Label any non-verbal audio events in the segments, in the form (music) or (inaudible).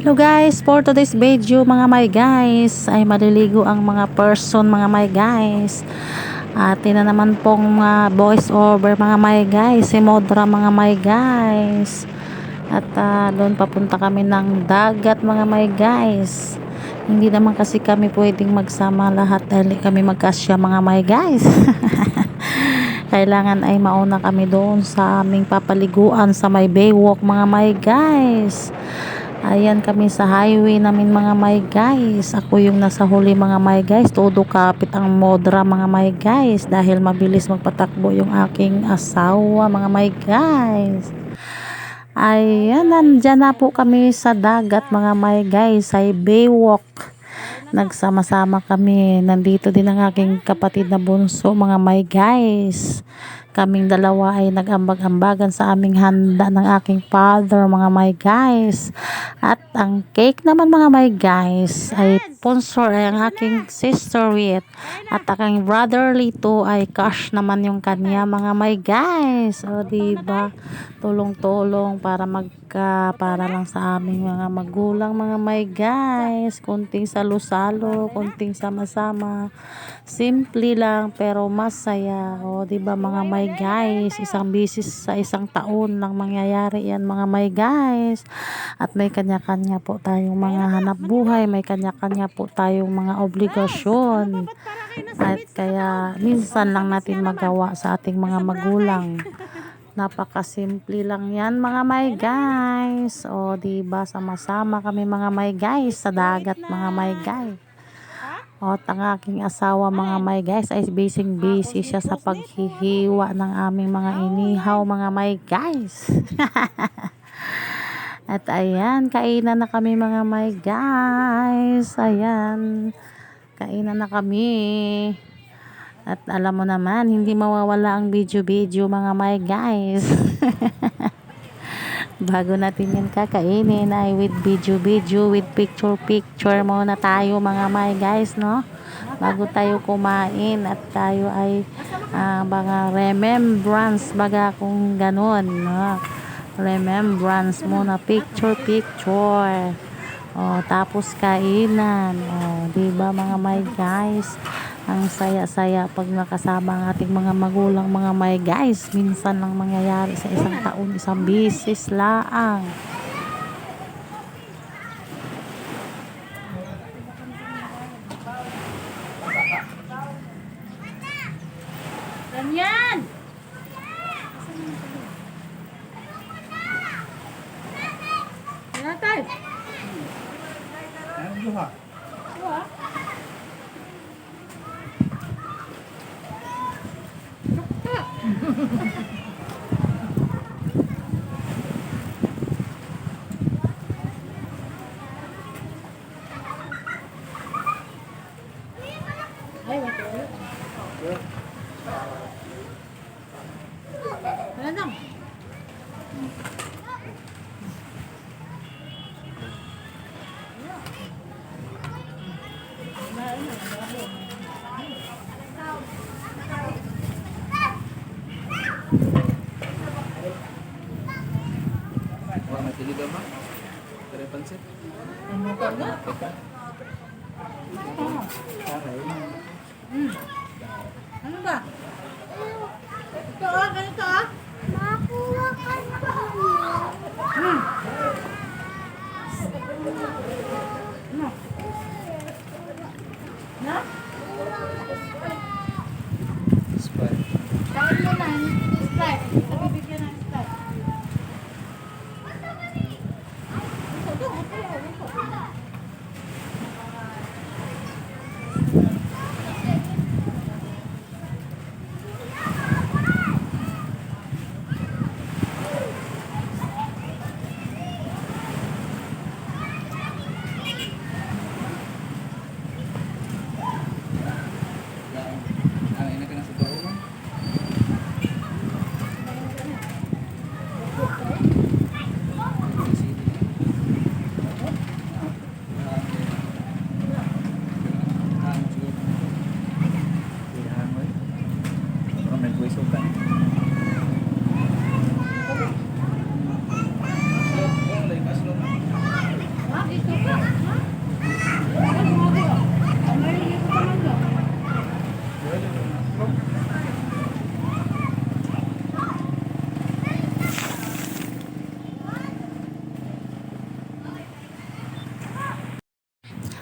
Hello guys, for today's video mga my guys ay maliligo ang mga person mga my guys. At na naman pong mga voice over mga my guys si Modra mga my guys. At ah, doon papunta kami ng dagat mga my guys. Hindi naman kasi kami pwedeng magsama lahat dahil kami magkasya mga my guys. (laughs) Kailangan ay mauna kami doon sa aming papaliguan sa may baywalk mga my guys Ayan kami sa highway namin mga my guys. Ako yung nasa huli mga my guys. Todo kapit ang modra mga my guys. Dahil mabilis magpatakbo yung aking asawa mga my guys. Ayan, nandyan na po kami sa dagat mga my guys. Ay baywalk. Nagsama-sama kami. Nandito din ang aking kapatid na bunso mga my guys. Kaming dalawa ay nag-ambag-ambagan sa aming handa ng aking father, mga my guys. At ang cake naman mga my guys ay sponsor ay ang aking sister with. At aking brotherly to ay cash naman yung kanya mga my guys. O diba? Tulong-tulong para magka para lang sa aming mga magulang mga my guys. Kunting salo-salo, kunting sama-sama. Simple lang pero masaya. O diba mga my guys, isang bisis sa isang taon lang mangyayari yan mga my guys. At may kanya-kanya po tayong mga hanap buhay, may kanya-kanya po tayong mga obligasyon. At kaya minsan lang natin magawa sa ating mga magulang. Napakasimple lang yan mga my guys. O diba sama-sama kami mga my guys sa dagat mga my guys. O at ang aking asawa mga my guys ay busy busy siya sa paghihiwa ng aming mga inihaw mga my guys. (laughs) at ayan, kainan na kami mga my guys. Ayan, kainan na kami. At alam mo naman, hindi mawawala ang video-video mga my guys. (laughs) Bago natin yan kakainin ay with video-video, with picture-picture muna tayo mga my guys, no? Bago tayo kumain at tayo ay ah, mga remembrance baga kung ganun, no? Remembrance muna, picture-picture. O, tapos kainan. O, di ba mga my guys? Ang saya-saya pag nakasama ang ating mga magulang, mga my guys. Minsan lang mangyayari sa isang taon, isang bisis laang. Ganyan! Ano tayo? Ano duha? Ano lang? Wala matili ka ba? Kare pansit? Ano ka na? Kare. Ano ba? Ito ah, ganito ah. Makuha ka na kami. Nagway Sultan.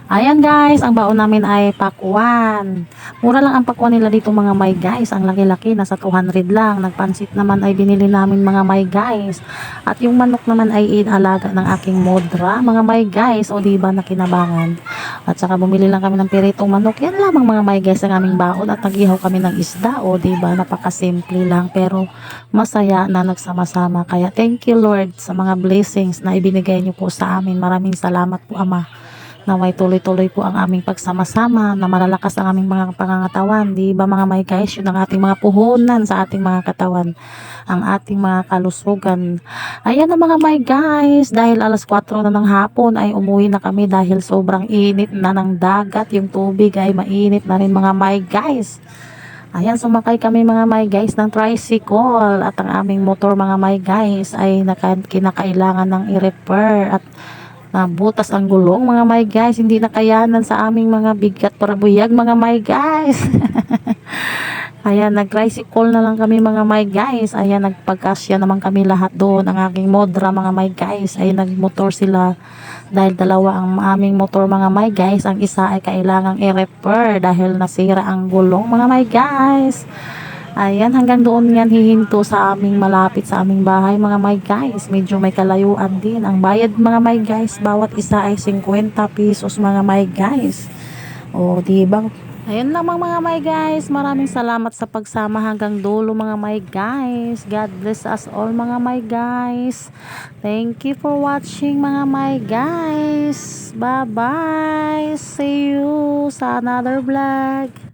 Ayan guys, ang baon namin ay pakwan. Mura lang ang pakwan nila dito mga may guys. Ang laki-laki, nasa 200 lang. Nagpansit naman ay binili namin mga may guys. At yung manok naman ay inalaga ng aking modra. Mga may guys, o diba nakinabangan. At saka bumili lang kami ng piritong manok. Yan lamang mga may guys ang aming baon. At nag-ihaw kami ng isda. O diba, napakasimple lang. Pero masaya na nagsama-sama. Kaya thank you Lord sa mga blessings na ibinigay niyo po sa amin. Maraming salamat po Ama naway tuloy-tuloy po ang aming pagsama-sama na malalakas ang aming mga pangangatawan. Di ba mga may guys, yun ang ating mga puhunan sa ating mga katawan. Ang ating mga kalusugan. Ayan na mga may guys, dahil alas 4 na ng hapon ay umuwi na kami dahil sobrang init na ng dagat. Yung tubig ay mainit na rin mga may guys. Ayan, sumakay kami mga may guys ng tricycle at ang aming motor mga may guys ay naka, kinakailangan ng i-repair at nabutas ang gulong mga may guys. Hindi nakayanan sa aming mga bigat para buyag mga may guys. (laughs) Ayan nag tricycle na lang kami mga may guys. Ayan nagpagkasya naman kami lahat doon. Ang aking modra mga may guys ay nagmotor sila. Dahil dalawa ang aming motor mga may guys. Ang isa ay kailangang i-repair dahil nasira ang gulong mga may guys Ayan, hanggang doon yan hihinto sa aming malapit sa aming bahay mga my guys. Medyo may kalayuan din. Ang bayad mga my guys, bawat isa ay 50 pesos mga my guys. O, di ba? Ayun lang mga my guys. Maraming salamat sa pagsama hanggang dulo mga my guys. God bless us all mga my guys. Thank you for watching mga my guys. Bye-bye. See you sa another vlog.